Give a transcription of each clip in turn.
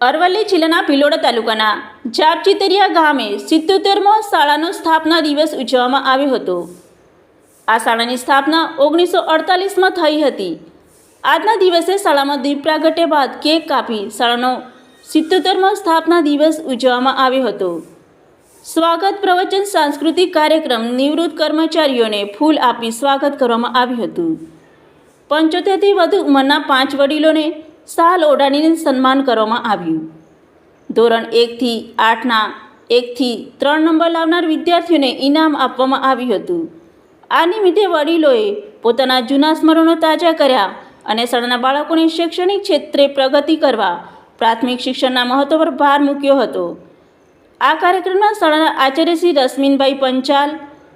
અરવલ્લી જિલ્લાના ભિલોડા તાલુકાના જાપચીતરિયા ગામે સિત્તોતેરમો શાળાનો સ્થાપના દિવસ ઉજવવામાં આવ્યો હતો. આ શાળાની સ્થાપના ઓગણીસો અડતાલીસમાં થઈ હતી. આજના દિવસે શાળામાં દીપ પ્રાગટ્ય બાદ કેક કાપી શાળાનો સિત્તોતેરમો સ્થાપના દિવસ ઉજવવામાં આવ્યો હતો. સ્વાગત પ્રવચન સાંસ્કૃતિક કાર્યક્રમ નિવૃત્ત કર્મચારીઓને ફૂલ આપી સ્વાગત કરવામાં આવ્યું હતું. પંચોતેરથી વધુ ઉંમરના પાંચ વડીલોને શાલ ઓઢાણીને સન્માન કરવામાં આવ્યું. ધોરણ એકથી આઠના એકથી ત્રણ નંબર લાવનાર વિદ્યાર્થીઓને ઇનામ આપવામાં આવ્યું હતું. આ નિમિત્તે વડીલોએ પોતાના જૂના સ્મરણો તાજા કર્યા અને શાળાના બાળકોને શૈક્ષણિક ક્ષેત્રે પ્રગતિ કરવા પ્રાથમિક શિક્ષણના મહત્વ પર ભાર મૂક્યો હતો. આ કાર્યક્રમમાં શાળાના આચાર્ય શ્રી રશ્મિનભાઈ પંચાલ,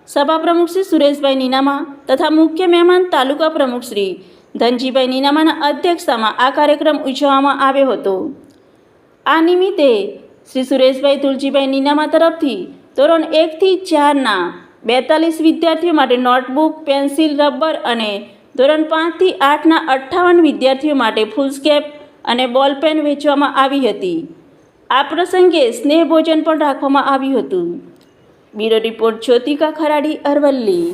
સભા પ્રમુખ શ્રી સુરેશભાઈ નીનામા તથા મુખ્ય મહેમાન તાલુકા પ્રમુખ શ્રી ધનજીભાઈ નીનામાના અધ્યક્ષતામાં આ કાર્યક્રમ ઉજવવામાં આવ્યો હતો. આ નિમિત્તે શ્રી સુરેશભાઈ તુલજીભાઈ નીનામા તરફથી ધોરણ એકથી ચારના બેતાલીસ વિદ્યાર્થીઓ માટે નોટબુક, પેન્સિલ, રબર અને ધોરણ પાંચથી આઠના અઠ્ઠાવન વિદ્યાર્થીઓ માટે ફૂલસ્કેપ અને બોલપેન વેચવામાં આવી હતી. આ પ્રસંગે સ્નેહ ભોજન પણ રાખવામાં આવ્યું હતું. Bureau report Jyotika Kharadi Aravalli.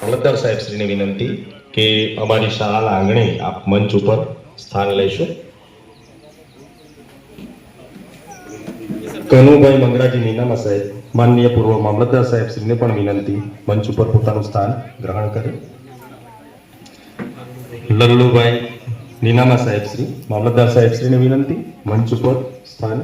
સાહેબ શ્રીની વિનંતી. કે અમારી શાળાના આંગણે આપ મંચ ઉપર સ્થાન લેશો. કનુભાઈ મંગરાજી નીનામા સાહેબ, માનનીય પૂર્વ મામલતદાર સાહેબ શ્રીને પણ વિનંતી મંચ ઉપર પોતાનું સ્થાન ગ્રહણ કરે. લલ્લુભાઈ નીનામા સાહેબ શ્રી, મામલતદાર સાહેબ શ્રીને વિનંતી મંચ ઉપર સ્થાન